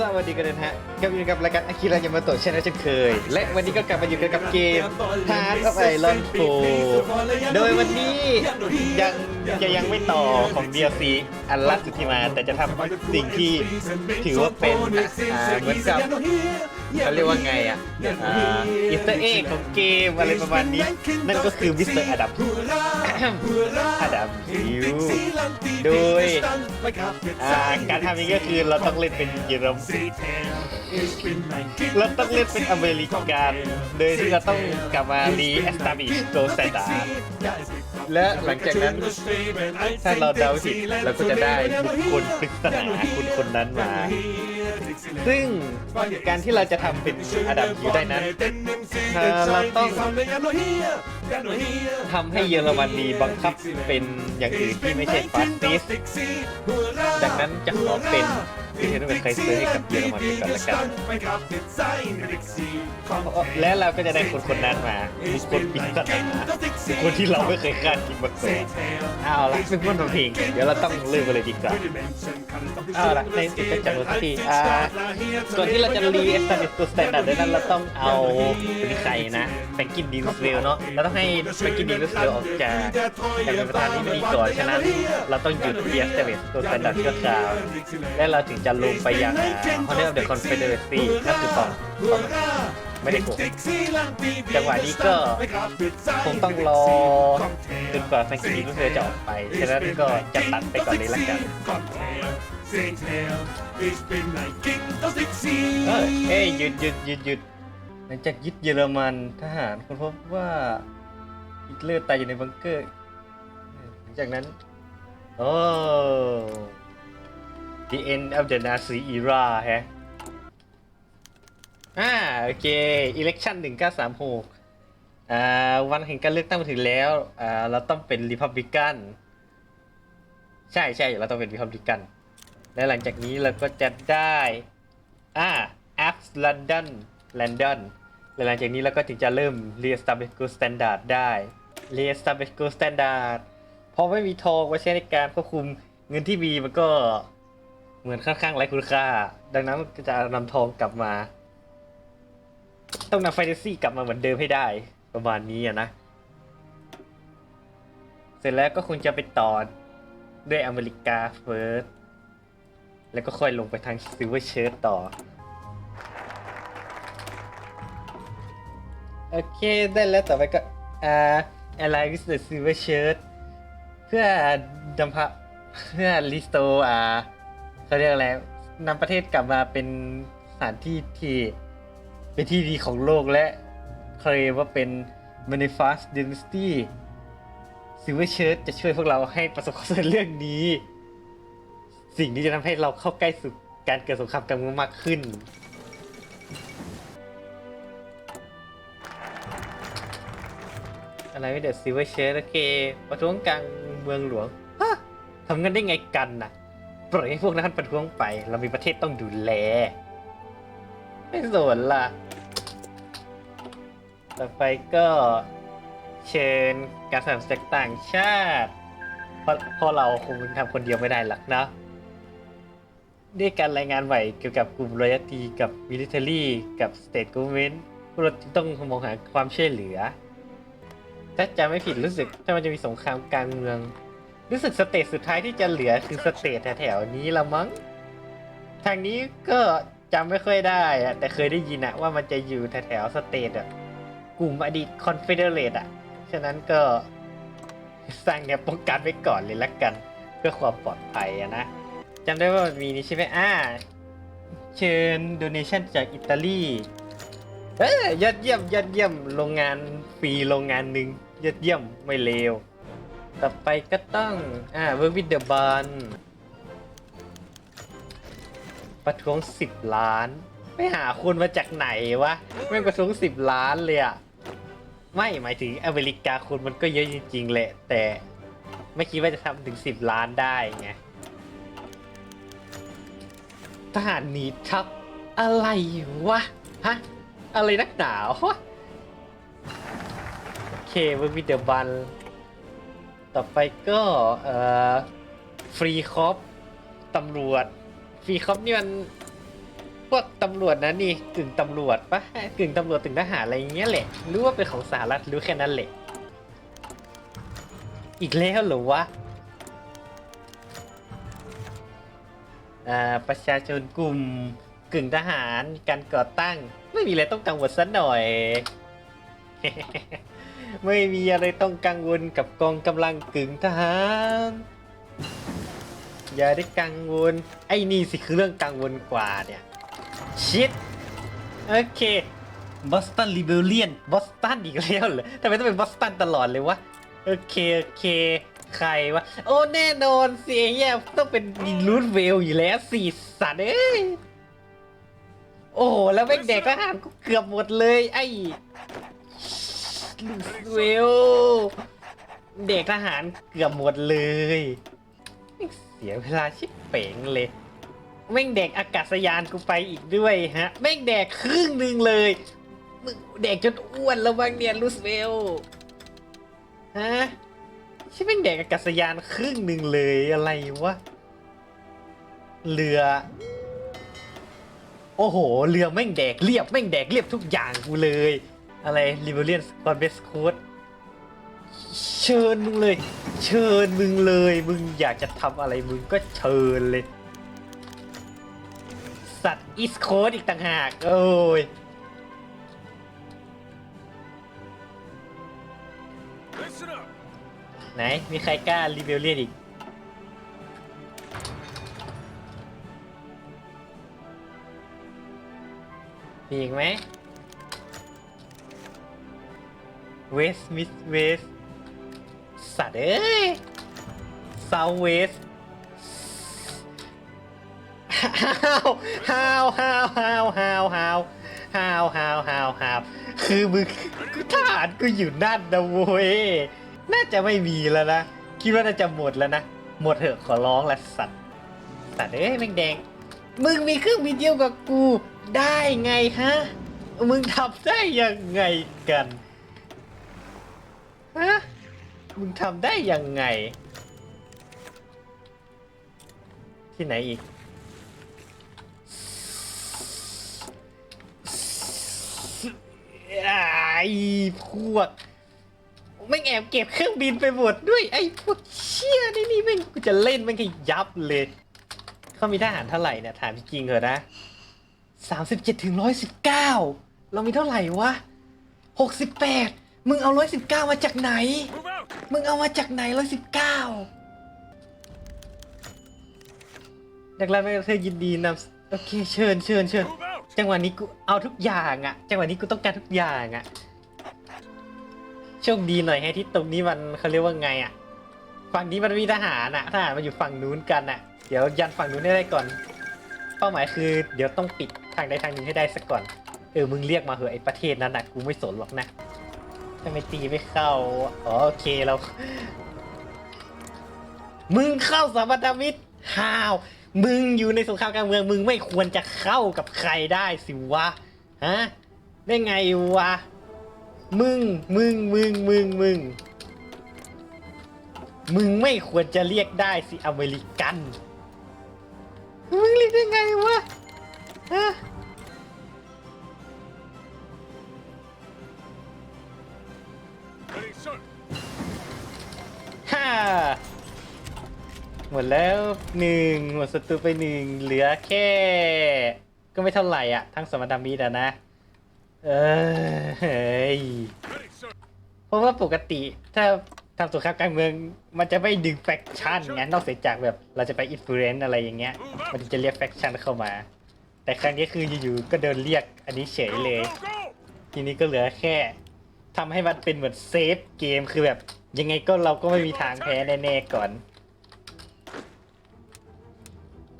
สวัสดีกันนะฮะกลับมาอยู่กับรายการอากิระยามาโตะเช่นเช่นเคย และวันนี้ก็กลับมาอยู่กันกับเกมทาร์ตออฟไอรอนโฟโดยวันนี้ยังจะยังไม่ต่อของ DLC อันล่าสุดที่มา แต่จะทำสิ่งที่ถือว่าเป็นเหมือนกับเขาเรียกว่าไงอะอิสเตอร์เอ็กของเกมอะไรประมาณนี้ นั่นก็คือมิสเตอร์อดัม ดัมฮิวโดยอ่าการทำนี้ก็คือเราต้องเล่นเป็นเยอรมันเราต้องเล่นเป็นอเมริกันโดยที่เราต้องกลับมารีแอสตาบิชโกสตาร์และหลังจากนั้นถ้าเราเดาผิดเราก็จะได้บุคคลปริศนาคุณคนนั้นมา ซึ่งการที่เราจะทำเป็นอดัมฮิวได้นั้นเอ่อเราต้องทำให้เยอรมนีบังคับเป็นอย่างอื่นที่ไม่ใช่ฟาสติสดังนั้นจะขอเป็น ที่เทนเป็นใครซื้อให้กับเยอรมันไปก่อนละกันและเราก็จะได้คนคนนั้นมาบุคคลปริศนาบุคคลที่เราไม่เคยคาดคิดมาก่อนเอาละเป็นพูดเพลงเดี๋ยวเราต้องเริ่มกันเลยดีกว่าเอาละในสุดก็จะรู้สักทีอ่าก่อนที่เราจะรีเอสตาดิสตัวสแตนดาร์ดด้วยนั้นเราต้องเอาเป็นใครนะแฟรงกินดีลูสเวลเนาะเราต้องให้แฟรงกินดีลูสเวลออกจากจากเป็นประธานที่ไม่ดีก่อนฉะนั้นเราต้องหยุดเรียสเตเวสตัวสแตนดาร์ดชั่วคราวและเราถึงจะลงไปยังฮอนเนอร์เดอะคอนเฟเดเรซีนั่นคือตอนตอนไม่ได้โกงจังหวะนี้ก็คงต้องรอจนกว่าแฟรงกินดีลูสเวลจะออกไป ฉะนั้นก็จะตัดไปก่อนเลยละกันเอ้ยหยุดหยุดหยุดหยุดหลังจากยึดเยอรมันทหารค้นพบว่าฮิตเลอร์ตายอยู่ในบังเกอร์ หลังจากนั้น โอ้ the end of the Nazi era ฮะ อ่าโอเค election 1936อ่าวันแห่งการเลือกตั้งมาถึงแล้ว อ่าเราต้องเป็น Republican ใช่ใช่เราต้องเป็น Republican และหลังจากนี้เราก็จะได้ อ่า Apps London London และหลังจากนี้เราก็ถึงจะเริ่ม Reestablish Gold Standard ได้ Reestablish Gold Standard พอไม่มีทองไว้ใช้ในการควบคุมเงินที่มีมันก็ เหมือนค่อนข้างไร้คุณค่า ดังนั้นก็จะนำทองกลับมา ต้องนำไฟเดซี่กลับมาเหมือนเดิมให้ได้ ประมาณนี้อะนะ เสร็จแล้วก็คงจะไปต่อด้วยอเมริกาเฟิร์สแล้วก็ค่อยลงไปทางซิลเวอร์เชิร์ตต่อ โอเค ได้แล้วต่อไปก็อ่า Ally with the Silver Shirt เพื่อดำพะเพื่อรีสโตอ่า เขาเรียกอะไรนำประเทศกลับมาเป็นสถานที่ที่เป็นที่ดีของโลกและเคลมว่าเป็น Manifest Dynasty Silver Shirt จะช่วยพวกเราให้ประสบความสำเร็จเรื่องนี้ สิ่งที่จะทำให้เราเข้าใกล้สู่การเกิดสงครามกลางเมืองมากขึ้น อะไรไม่เด็ดซิเวอร์เชโอเคประท้วงกลางเมืองหลวงฮะทำกันได้ไงกันน่ะ ล่อยให้พวกนั้นประท้วงไป เรามีประเทศต้องดูแล ไม่สนล่ะต่อไปก็เชิญการสนับสนุนจากต่างชาติ เพราะเพราะเราคงทำคนเดียวไม่ได้หรอกนะด้วยการรายงานใหม่เกี่ยวกับกลุ่มร o ยตีกับมิลิเ a อรี่กับสเต t ก o v e r n m e n t พวกเราจึงต้องมองหาความช่วยเหลือ ถ้าจะไม่ผิดรู้สึกถ้ามันจะมีสงครามกลางเมือง รู้สึกสเตทสุดท้ายที่จะเหลือคือสเตทแถวๆนี้ละมั้ง ทางนี้ก็จำไม่ค่อยได้อะแต่เคยได้ยินอะว่ามันจะอยู่แถวๆสเตทอะกลุ่มอดีตคอนเฟเดเรตอะฉะนั้นก็สร้างแนวป้องกันไว้ก่อนเลยละกัน เพื่อความปลอดภัยอะนะจำได้ว่ามันมีนี่ใช่ไหมอ่า เชิญโดเนชั่นจากอิตาลีเอ้ยยอดเยี่ยมยอดเยี่ยมโรงงานฟรีโรงงานหนึ่งยอดเยี่ยมไม่เลว ต่อไปก็ต้อง อ่าเวิร์กวิดเดอร์บันประท้วงสิบล้าน ไม่หาคุณมาจากไหนวะ ไม่ประท้วงสิบล้านเลยอะไม่หมายถึงอเมริกาคุณมันก็เยอะจริงๆแหละ แต่ไม่คิดว่าจะทำถึงสิบล้านได้ไงทหารหนีทัพอะไรวะ ฮะ อะไรนักหนาวะ โอเคเวิร์กวิดเดอร์บัน ต่อไปก็เอ่อฟรีคอปตำรวจ ฟรีคอปนี่มันพวกตำรวจนะนี่กึ่งตำรวจปะกึ่งตำรวจถึงทหารอะไรอย่างเงี้ยแหละรู้ว่าเป็นของสหรัฐรู้แค่นั้นแหละอีกแล้วเหรอวะอ่าประชาชนกลุ่มกึ่งทหารการก่อตั้ง ไม่มีอะไรต้องกังวลสักหน่อย ไม่มีอะไรต้องกังวลกับกองกำลังกึ่งทหาร อย่าได้กังวล ไอ้นี่สิคือเรื่องกังวลกว่าเนี่ย ชิด โอเค บอสตันริเบลเลียน บอสตันอีกแล้วเหรอทำไมต้องเป็นบอสตันตลอดเลยวะ โอเค โอเค ใครวะ โอ้แน่นอนเหี้ยต้องเป็นรูทเวลอยู่แล้วสี่สัตว์เอ้ย โอ้แล้วแม่งเด็กทหารก็เกือบหมดเลย ไอ้ เวลเด็กทหารเกือบหมดเลย เสียเวลาชิบเป๋งเลยแม่งแดกอากาศยานกูไปอีกด้วยฮะแม่งแดกครึ่งหนึ่งเลยมึงแดกจนอ้วนแล้วบ้างเนี่ยลูสเวลฮะใช่แม่งแดกอากาศยานครึ่งหนึ่งเลยอะไรวะเรือ โอ้โห เรือแม่งแดกเรียบแม่งแดกเรียบทุกอย่างกูเลย อะไรลิเวอเรียนคอนเบสโคดเชิญมึงเลย เชิญมึงเลย มึงอยากจะทำอะไรมึงก็เชิญเลย สัตว์อีสโคดอีกต่างหาก โอ้ย Listen up. ไหน มีใครกล้ารีเวลเลียนอีก มีอีกไหม เวสมิสเวสสัตว์เอ้ยเซาเวสฮาวฮาวฮาวฮาวฮาวฮาวฮาวฮาวฮาวฮาวคือมึงกูทหารกูอยู่นั่นนะเว้ยน่าจะไม่มีแล้วนะคิดว่าน่าจะหมดแล้วนะหมดเถอะขอร้องละสัตว์สัตว์เอ้ยแม่งแดงมึงมีเครื่องบินเดียวกับกูได้ไงฮะ มึงทำได้ยังไงกัน ฮะมึงทำได้ยังไง ที่ไหนอีก ไอ้พวกไม่งแอบเก็บเครื่องบินไปหมดด้วย ไอ้พวกเชี่ยนี่นี่แม่งกูจะเล่นแม่งให้ยับเลย เขามีทหารเท่าไหร่เนี่ยถามจริงเถอะนะสามสิบเจ็ดถึงร้อยสิบเก้าเรามีเท่าไหร่วะหกสิบแปด มึงเอาร้อยสิบเก้ามาจากไหน มึงเอามาจากไหนร้อยสิบเก้าดักไลน์ไม่เธอยินดีนำโอเคเชิญเชิญเชิญจังหวะนี้กูเอาทุกอย่างอะจังหวะนี้กูต้องการทุกอย่างอะโชคดีหน่อยให้ที่ตรงนี้มันเขาเรียกว่าไงอะฝั่งนี้มันมีทหารอะทหารมันอยู่ฝั่งนู้นกันอะเดี๋ยวยันฝั่งนู้นให้ได้ก่อน เป้าหมายคือ เดี๋ยวต้องปิดทางใดทางหนึ่งให้ได้สักก่อน เออมึงเรียกมาเหอะไอ้ประเทศนั้นนะกูไม่สนหรอกนะ ทำไมตีไม่เข้าอ๋อโอเคเรา มึงเข้าสามพันธมิตรฮาว มึงอยู่ในสงครามกลางเมือง มึงไม่ควรจะเข้ากับใครได้สิวะ ฮะ ได้ไงวะ มึง มึง มึง มึง มึง มึงไม่ควรจะเรียกได้สิอเมริกัน มึงเรียกได้ไงวะ ฮะ หมดแล้วหนึ่งหมดศัตรูไปหนึ่งเหลือแค่ ก็ไม่เท่าไหร่อะ ทั้งสมรรถมิตรอะนะ เออเฮ้ยเพราะว่าปกติถ้าทำสงครามกลางเมือง มันจะไม่ดึงแฟคชั่นไงนอกเสียจากแบบเราจะไปอินฟลูเอนอะไรอย่างเงี้ย มันจะเรียกแฟคชั่นเข้ามา แต่ครั้งนี้คืออยู่ๆก็เดินเรียกอันนี้เฉยเลย ทีนี้ก็เหลือแค่ทำให้มันเป็นเหมือนเซฟเกมคือแบบ ยังไงก็เราก็ไม่มีทางแพ้แน่ๆก่อน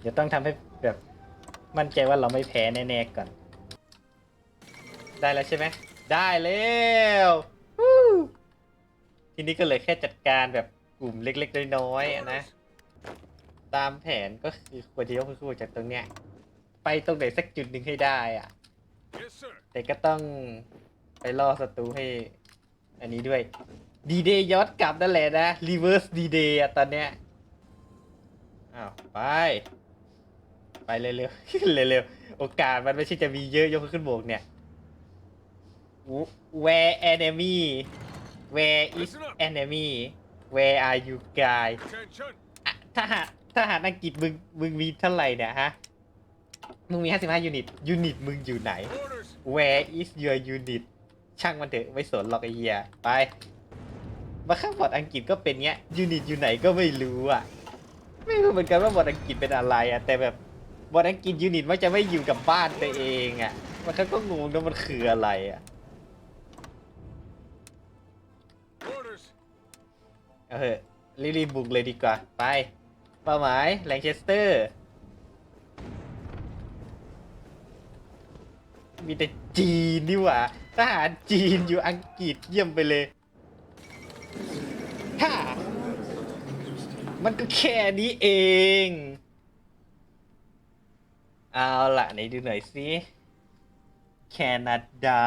เดี๋ยวต้องทำให้แบบมั่นใจว่าเราไม่แพ้แน่ๆก่อน ได้แล้วใช่ไหม ได้แล้ววู้ทีนี้ก็เหลยแค่จัดการแบบกลุ่มเล็กๆน้อยๆอะนะ ตามแผนก็คือควรจะยกคู่จากตรงเนี้ย ไปตรงไหนสักจุดหนึ่งให้ได้อะ Yes, sir. แต่ก็ต้องไปล่อศัตรูให้ อันนี้ด้วย ดีเดย์ย้อนกลับนั่นแหละนะ reverse d day อะตอนเนี้ยอ้าวไป ไปเร็วๆเร็วๆโอกาสมันไม่ใช่จะมีเยอะยกขึ้นบวกเนี่ย Where enemy Where is enemy Where are you guys Attention. อะถ้าหากถ้าหากอังกฤษมึงมึงมีเท่าไหร่เนี่ยฮะ มึงมี 55 ยูนิต ยูนิตมึงอยู่ไหน Where is your unit ช่างมันเถอะไม่สนหรอกไอ้เหี้ยไป มาข้างบอร์ดอังกฤษก็เป็นเงี้ยยูนิตอยู่ไหนก็ไม่รู้อะ ไม่รู้เหมือนกันว่าบอร์ดอังกฤษเป็นอะไรอะ แต่แบบบอร์ดอังกฤษยูนิตมันจะไม่อยู่กับบ้านตัวเองอะมันก็งงนะมันคืออะไรอะ Orders. เอาเถอะรีบๆบุกเลยดีกว่า ไป เป้าหมายแลงเชสเตอร์ มีแต่จีนนี่หว่าทหารจีนอยู่อังกฤษเยี่ยมไปเลย ฮ่ามันก็แค่นี้เอง เอาล่ะไหนดูหน่อยสิแคนาดา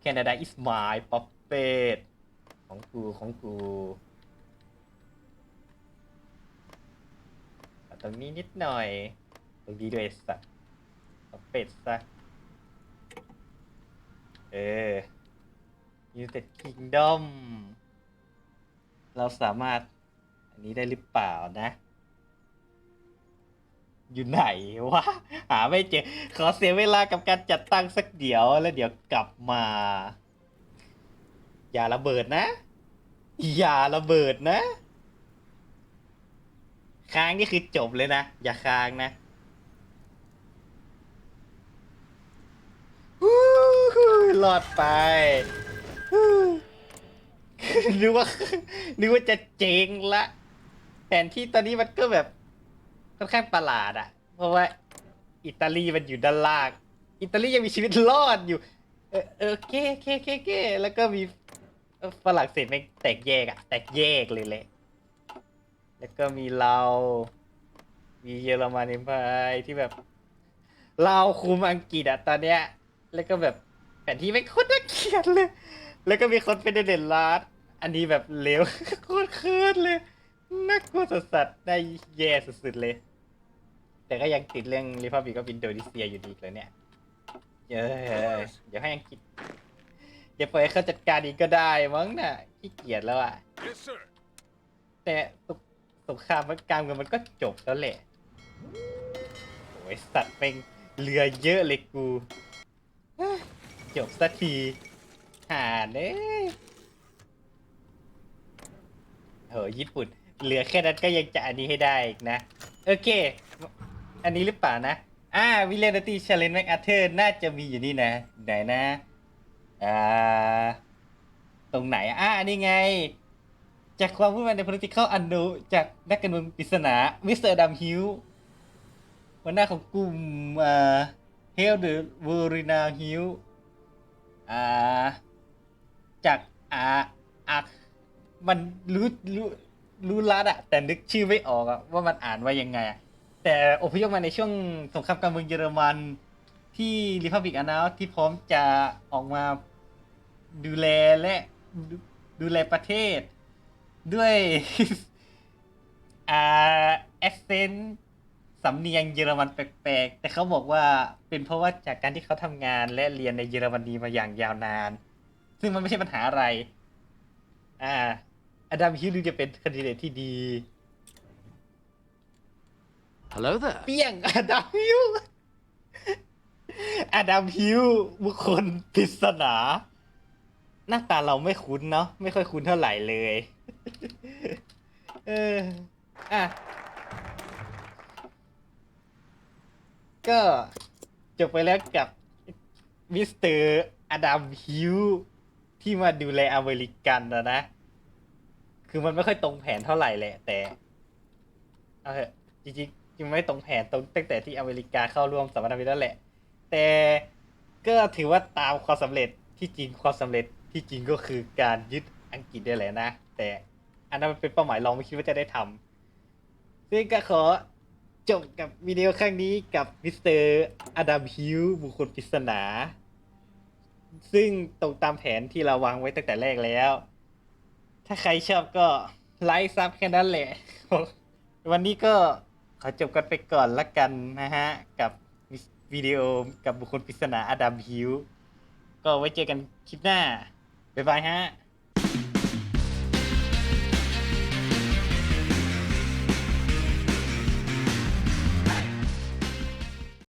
แคนาดา is my puppet ของกูของกูเอาตรงนี้นิดหน่อย ตรงนี้ด้วยสัตว์เอาเป็ดซะเออ United Kingdom เราสามารถ อันนี้ได้หรือเปล่านะ อยู่ไหนวะ หาไม่เจอ ขอเสียเวลากับการจัดตั้งสักเดี๋ยวแล้วเดี๋ยวกลับมา อย่าระเบิดนะ อย่าระเบิดนะ ค้างนี่คือจบเลยนะ อย่าค้างนะฮู้ฮู้รอดไป นึกว่านึกว่าจะเจ๊งละ แผนที่ตอนนี้มันก็แบบค่อนข้างประหลาดอะเพราะว่า อิตาลีมันอยู่ด้านล่าง อิตาลียังมีชีวิตรอดอยู่ เออเออเก้เก้เก้เก้แล้วก็มีฝรั่งเศสแม่แตกแยกอะแตกแยกเลยแหละ แล้วก็มีเรา มีเยอรมันเอ็มพายที่แบบ เราคุมอังกฤษอะตอนเนี้ย แล้วก็แบบแผนที่ไม่โคตรน่าเกลียดเลย แล้วก็มีคนเป็นเด่นลาดอันนี้แบบเลวโคตรเคิร์ดเลยน่ากลัวสัสๆได้แย่สุดๆเลย แต่ก็ยังติดเรื่องริพับบิกกับอินโดนีเซียอยู่ดีเลยเนี่ยเย้เดี๋ยวให้อังกฤษเดี๋ยวปล่อยให้เขาจัดการอีกก็ได้มั้งน่ะขี้เกียจแล้วอะ Yes, sir. แต่สงครามกลางเมืองมันก็จบแล้วแหละโอ้ยสัตว์เป็นเรือเยอะเลยกู จบสักที หาเน้โหญี่ปุ่น เหลือแค่นั้นก็ยังจะอันนี้ให้ได้อีกนะ โอเค อันนี้หรือเปล่านะ อ่าวิเลนตี้ชาเลนแม็กอาเธอร์น่าจะมีอยู่นี่นะ ไหนนะ อ่า ตรงไหน อ่านี่ไง จากความวุ่นวายใน political undo จากนักการเมืองปริศนามิสเตอร์ดัมฮิลหัวหน้าของกลุ่มอ่าเฮลเดอร์เวอรินาฮิลอ่า จากอ่าอักมันรู้รู้รู้รัดอะแต่นึกชื่อไม่ออกอะว่ามันอ่านว่ายังไงอะแต่อพยพมาในช่วงสงครามกลางเมืองเยอรมันที่ริพับบิกอานาที่พร้อมจะออกมาดูแลและดูดูแลประเทศ ด้วยอ่าแอสเซนสำเนียงเยอรมันแปลกๆ แต่เขาบอกว่าเป็นเพราะว่าจากการที่เขาทำงานและเรียนในเยอรมนีมาอย่างยาวนาน ซึ่งมันไม่ใช่ปัญหาอะไร อ่า อดัมฮิลดูจะเป็นคนดิเดตที่ดี Hello there. เปี้ยงอดัมฮิลอดัมฮิลบุคคลปริศนา หน้าตาเราไม่คุ้นเนาะไม่ค่อยคุ้นเท่าไหร่เลย เออ อะ ก็จบไปแล้วกับมิสเตอร์อดัมฮิล ที่มาดูแลอเมริกันนะนะ คือมันไม่ค่อยตรงแผนเท่าไหร่แหละ แต่เอาเถอะจริงๆจริงไม่ตรงแผนตรงตั้งแต่ที่อเมริกาเข้าร่วมสมรภูมิแล้วแหละ แต่ก็ถือว่าตามความสำเร็จที่จริงความสำเร็จที่จริงก็คือการยึดอังกฤษได้แหละนะ แต่อันนั้นมันเป็นเป้าหมายเราไม่คิดว่าจะได้ทำซึ่งก็ขอจบกับวิดีโอครั้งนี้กับมิสเตอร์อดัมฮิลบุคคลปริศนา ซึ่งตรงตามแผนที่เราวางไว้ตั้งแต่แรกแล้ว ถ้าใครชอบก็ไลค์ซับแค่นั้นแหละ วันนี้ก็ขอจบกันไปก่อนละกันนะฮะ กับวิดีโอกับบุคคลปริศนาอดัมฮิว ก็ไว้เจอกันคลิปหน้า บ๊ายบายฮะ